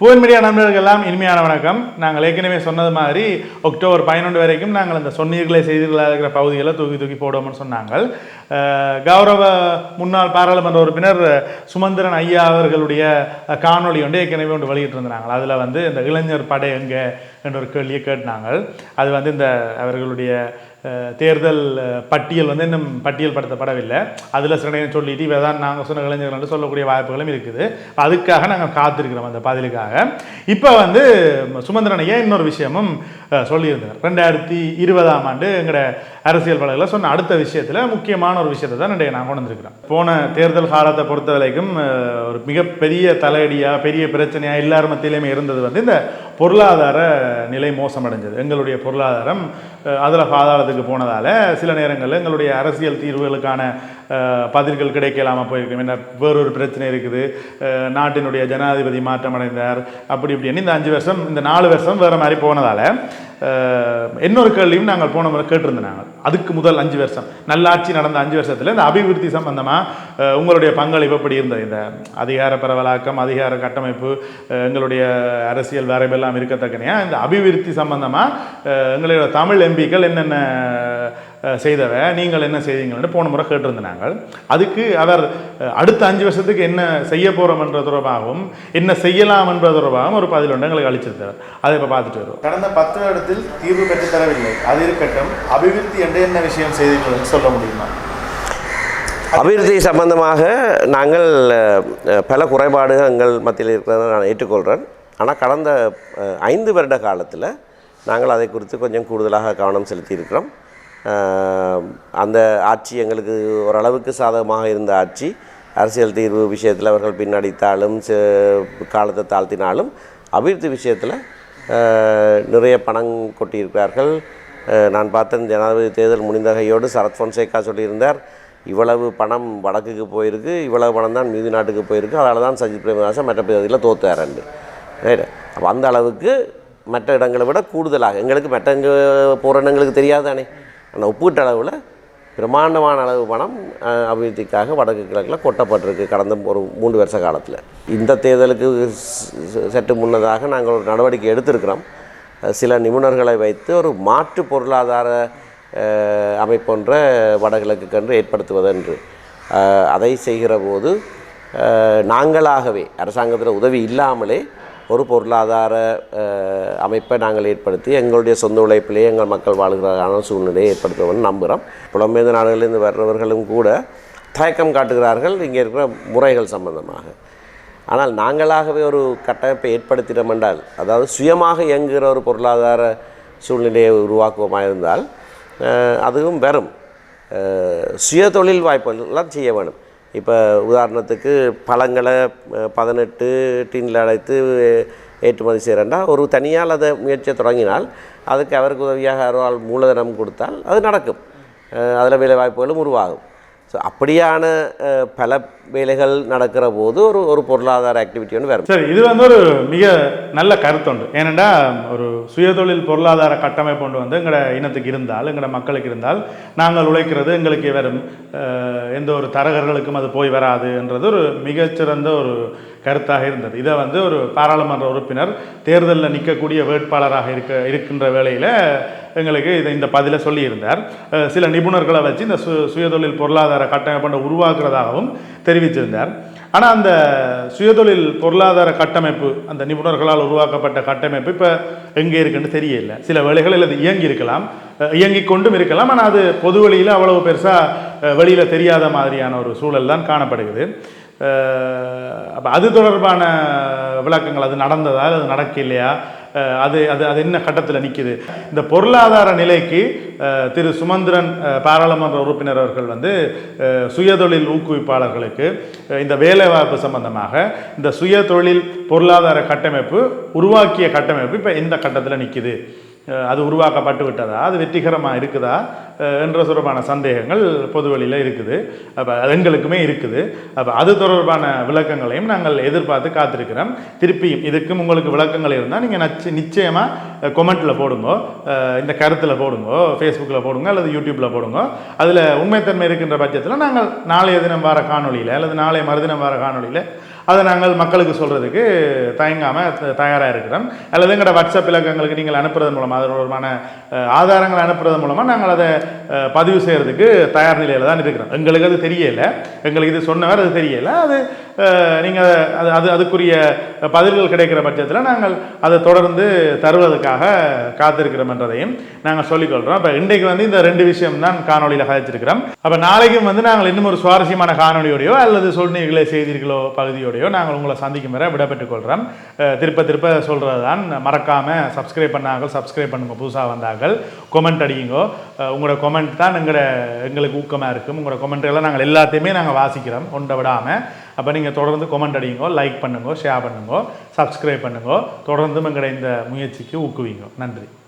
Phone media நண்பர்கள் எல்லாம் இனிமையான வணக்கம். நாங்கள் ஏற்கனவே சொன்னது மாதிரி அக்டோபர் பதினொன்று வரைக்கும் நாங்கள் அந்த சொன்னீர்களை செய்திகளாக இருக்கிற பகுதிகளை தூக்கி தூக்கி போடுவோம்னு சொன்னாங்க கௌரவ முன்னாள் பாராளுமன்ற உறுப்பினர் சுமந்திரன் ஐயா அவர்களுடைய காணொலி காணொளி ஒன்று ஏற்கனவே ஒன்று வெளியிட்டிருந்தாங்க அதில் வந்து இந்த இளைஞர் படை எங்கே என்ற ஒரு கேள்வியை கேட்டினாங்க அது வந்து இந்த அவர்களுடைய தேர்தல் பட்டியல் வந்து இன்னும் பட்டியல் படுத்தப்படவில்லை அதில் சில நேரம் சொல்லிட்டு இவ தான் நாங்கள் சொன்ன இளைஞர்கள் சொல்லக்கூடிய வாய்ப்புகளும் இருக்குது. அதுக்காக நாங்கள் காத்திருக்கிறோம் அந்த பதிலுக்காக. இப்போ வந்து சுமந்திரனையே இன்னொரு விஷயமும் சொல்லியிருந்தார். ரெண்டாயிரத்தி இருபதாம் ஆண்டு எங்களோட அரசியல் பலகில் சொன்ன அடுத்த விஷயத்தில் முக்கியமான ஒரு விஷயத்தை தான் இன்றைய நான் கொண்டு வந்திருக்கிறேன் போன தேர்தல் காலத்தை பொறுத்த வரைக்கும் ஒரு மிகப்பெரிய தலையடியாக பெரிய பிரச்சனையாக எல்லார் மத்தியிலையுமே இருந்தது வந்து இந்த பொருளாதார நிலை மோசமடைஞ்சது. எங்களுடைய பொருளாதாரம் அதில் விவாதத்துக்கு போனதால் சில நேரங்களில் எங்களுடைய அரசியல் தீர்வுகளுக்கான பதில்கள் கிடைக்கலாமல் போயிருக்கும். என்ன வேறொரு பிரச்சனை இருக்குது. நாட்டினுடைய ஜனாதிபதி மாற்றம் அடைந்தார் அப்படி இப்படின்னு இந்த அஞ்சு வருஷம் இந்த நாலு வருஷம் வேறு மாதிரி போனதால் இன்னொரு கேள்வியும் நாங்கள் போன முறை கேட்டிருந்தோம் நாங்கள். அதுக்கு முதல் அஞ்சு வருஷம். நல்லாட்சி நடந்த அஞ்சு வருஷத்தில் இந்த அபிவிருத்தி சம்பந்தமாக உங்களுடைய பங்களிப்பு எப்படி இருந்தது? இந்த அதிகார பரவலாக்கம் அதிகார கட்டமைப்பு எங்களுடைய அரசியல் வரைபெல்லாம் இருக்கத்தக்கனையா? இந்த அபிவிருத்தி சம்பந்தமாக எங்களுடைய தமிழ் எம்பிக்கள் என்னென்ன செய்தவ நீங்கள் என்ன செய்தீங்கன்னு போன முறை கேட்டிருந்த நாங்கள். அதுக்கு அவர் அடுத்த அஞ்சு வருஷத்துக்கு என்ன செய்ய போகிறோம் என்ற தொடர்பாகவும் என்ன செய்யலாம் என்ற தொடர்பாகவும் ஒரு பதில் ஒன்று எங்களுக்கு அளிச்சிருந்தார். அதை இப்போ பார்த்துட்டு வருவோம். கடந்த பத்து வருடத்தில் தீர்வு பெற்று தரவில்லை அது இருக்கட்டும் அபிவிருத்தி என்று என்ன விஷயம் செய்தீர்கள் சொல்ல முடியுமா? அபிவிருத்தி சம்பந்தமாக நாங்கள் பல குறைபாடுகள் எங்கள் மத்தியில் இருக்கிறத நான் ஏற்றுக்கொள்கிறேன் ஆனால் கடந்த ஐந்து வருட காலத்தில் நாங்கள் அதை குறித்து கொஞ்சம் கூடுதலாக கவனம் செலுத்தியிருக்கிறோம். அந்த ஆட்சி எங்களுக்கு ஓரளவுக்கு சாதகமாக இருந்த ஆட்சி. அரசியல் தீர்வு விஷயத்தில் அவர்கள் பின்னடித்தாலும் ச காலத்தை தாழ்த்தினாலும் அபிவிருத்தி விஷயத்தில் நிறைய பணம் கொட்டியிருக்கிறார்கள். நான் பார்த்தேன் ஜனாதிபதி தேர்தல் முடிந்தகையோடு சரத் பொன்சேகா சொல்லியிருந்தார் இவ்வளவு பணம் வடக்குக்கு போயிருக்கு இவ்வளவு பணம் தான் மீதி நாட்டுக்கு போயிருக்கு அதனால தான் சஜித் பிரேமதாசன் மற்ற பகுதியில் தோத்தாரண்டு ரைட். அப்போ அந்த அளவுக்கு மற்ற இடங்களை விட கூடுதலாக எங்களுக்கு மற்ற இங்கே போகிற இடங்களுக்கு தெரியாதானே ஆனால் ஒப்பீட்டு அளவில் பிரம்மாண்டமான அளவு பணம் அபிவிருத்திக்காக வடக்கு கிழக்கில் கொட்டப்பட்டிருக்கு கடந்த ஒரு மூன்று வருஷ காலத்தில். இந்த தேர்தலுக்கு சற்று முன்னதாக நாங்கள் ஒரு நடவடிக்கை எடுத்திருக்கிறோம். சில நிபுணர்களை வைத்து ஒரு மாற்று பொருளாதார அமைப்பொன்ற வடகிழக்கு கன்று ஏற்படுத்துவதென்று. அதை செய்கிற போது நாங்களாகவே அரசாங்கத்தில் உதவி இல்லாமலே ஒரு பொருளாதார அமைப்பை நாங்கள் ஏற்படுத்தி எங்களுடைய சொந்த உழைப்பிலே எங்கள் மக்கள் வாழ்கிறதான சூழ்நிலையை ஏற்படுத்துவோம்னு நம்புகிறோம். புலம்பெயர்ந்த நாடுகளிலிருந்து வர்றவர்களும் கூட தயக்கம் காட்டுகிறார்கள். இங்கே இருக்கிற முறைகள் சம்பந்தமாக. ஆனால் நாங்களாகவே ஒரு கட்டமைப்பை ஏற்படுத்தினோம் என்றால் அதாவது சுயமாக இயங்குகிற ஒரு பொருளாதார சூழ்நிலையை உருவாக்குவோமாக இருந்தால் அதுவும் வரும். சுய தொழில் வாய்ப்புகள்லாம் செய்ய வேணும் இப்போ உதாரணத்துக்கு பழங்களை பதினெட்டு டீனில் அடைத்து ஏற்றுமதி செய்கிறேன்டா ஒரு தனியால் அதை முயற்சியை தொடங்கினால் அதுக்கு அவருக்கு உதவியாக யாரோ மூலதனம் கொடுத்தால் அது நடக்கும். அதில் வேலை வாய்ப்புகளும் உருவாகும். ஸோ அப்படியான பல வேலைகள் நடக்கிற போது ஒரு ஒரு பொருளாதார ஆக்டிவிட்டி ஒன்று வரும். சரி இது வந்து ஒரு மிக நல்ல கருத்துண்டு. ஏனெண்டா ஒரு சுயதொழில் பொருளாதார கட்டமைப்பு ஒன்று வந்து எங்களோட இனத்துக்கு இருந்தால் எங்களோட மக்களுக்கு இருந்தால் நாங்கள் உழைக்கிறது எங்களுக்கு வரும் எந்த ஒரு தரகர்களுக்கும் அது போய் வராதுன்றது ஒரு மிகச்சிறந்த ஒரு கருத்தாக இருந்தது. இதை வந்து ஒரு பாராளுமன்ற உறுப்பினர் தேர்தலில் நிற்கக்கூடிய வேட்பாளராக இருக்க இருக்கின்ற வேளையில் எங்களுக்கு இதை இந்த பதிலை சொல்லியிருந்தார். சில நிபுணர்களை வச்சு இந்த சு சுயதொழில் பொருளாதார கட்டமைப்பை உருவாக்குறதாகவும் தெரிவிச்சிருந்தார். ஆனால் அந்த சுயதொழில் பொருளாதார கட்டமைப்பு அந்த நிபுணர்களால் உருவாக்கப்பட்ட கட்டமைப்பு இப்போ எங்கே இருக்குன்னு தெரியல. சில வேலைகளில் அது இயங்கி இருக்கலாம் இயங்கி கொண்டும் இருக்கலாம். ஆனால் அது பொது வழியில் அவ்வளவு பெருசாக வெளியில் தெரியாத மாதிரியான ஒரு சூழல் தான் காணப்படுகிறது. அப்போ அது தொடர்பான விளக்கங்கள் அது நடந்ததா அது நடக்கலையா? அது அது அது என்ன கட்டத்தில் நிற்கிது இந்த பொருளாதார நிலைக்கு திரு சுமந்திரன் பாராளுமன்ற உறுப்பினர் அவர்கள் வந்து சுயதொழில் ஊக்குவிப்பாளர்களுக்கு இந்த வேலைவாய்ப்பு சம்பந்தமாக இந்த சுயதொழில் பொருளாதார கட்டமைப்பு உருவாக்கிய கட்டமைப்பு இப்போ எந்த கட்டத்தில் நிற்கிது அது உருவாக்கப்பட்டு விட்டதா? அது வெற்றிகரமாக இருக்குதா? என்ற தொடர்பான சந்தேகங்கள் பொதுவெளியில் இருக்குது. அப்போ எங்களுக்குமே இருக்குது. அப்போ அது தொடர்பான விளக்கங்களையும் நாங்கள் எதிர்பார்த்து காத்திருக்கிறோம். திருப்பியும் இதுக்கும் உங்களுக்கு விளக்கங்கள் இருந்தால் நீங்கள் நச்சு நிச்சயமாக கொமெண்ட்டில் போடுங்க. இந்த கருத்தில் போடுங்க. ஃபேஸ்புக்கில் போடுங்க அல்லது யூடியூப்பில் போடுங்க. அதில் உண்மைத்தன்மை இருக்கின்ற பட்சத்தில் நாங்கள் நாளைய தினம் வார காணொலியில் அல்லது நாளைய மறுதினம் வார காணொளியில் அதை நாங்கள் மக்களுக்கு சொல்கிறதுக்கு தயங்காமல் தயாராக இருக்கிறோம். அல்லது எங்களோட வாட்ஸ்அப் இலக்கங்களுக்கு நீங்கள் அனுப்புறது மூலமாக அது தொடர்பான ஆதாரங்களை அனுப்புறது மூலமாக நாங்கள் அதை பதிவு செய்கிறதுக்கு தயார் நிலையில் தான் இருக்கிறோம். எங்களுக்கு அது தெரியலை. எங்களுக்கு இது சொன்னவர் அது தெரியலை. அது நீங்கள் அது அது அதுக்குரிய பதில்கள் கிடைக்கிற பட்சத்தில் நாங்கள் அதை தொடர்ந்து தருவதற்காக காத்திருக்கிறோம் என்றதையும் நாங்கள் சொல்லிக்கொள்கிறோம் அப்போ இன்றைக்கு வந்து இந்த ரெண்டு விஷயம் தான் காணொலியில் கதைச்சிருக்கிறோம் அப்போ நாளைக்கும் வந்து நாங்கள் இன்னும் ஒரு சுவாரஸ்யமான காணொலியோடையோ அல்லது சொன்னீர்களே செய்தீர்களோ பகுதியோடையோ நாங்கள் உங்களை சந்திக்கும் வரை விடப்பெற்றுக் கொள்கிறோம் திருப்ப திருப்ப சொல்கிறது தான் மறக்காமல் சப்ஸ்கிரைப் பண்ணாங்க. சப்ஸ்கிரைப் பண்ணுங்கள் புதுசாக வந்தார்கள் கொமெண்ட் அடியுங்கோ உங்களோட கொமெண்ட் தான் எங்களை எங்களுக்கு ஊக்கமாக இருக்கும். உங்களோட கொமெண்ட் நாங்கள் எல்லாத்தையுமே நாங்கள் வாசிக்கிறோம் ஒன்றை விடாமல் அப்போ நீங்கள் தொடர்ந்து கொமெண்ட் அடியுங்கோ லைக் பண்ணுங்க ஷேர் பண்ணுங்க சப்ஸ்கிரைப் பண்ணுங்க தொடர்ந்தும் எங்களோட இந்த முயற்சிக்கு ஊக்குவிங்க. நன்றி.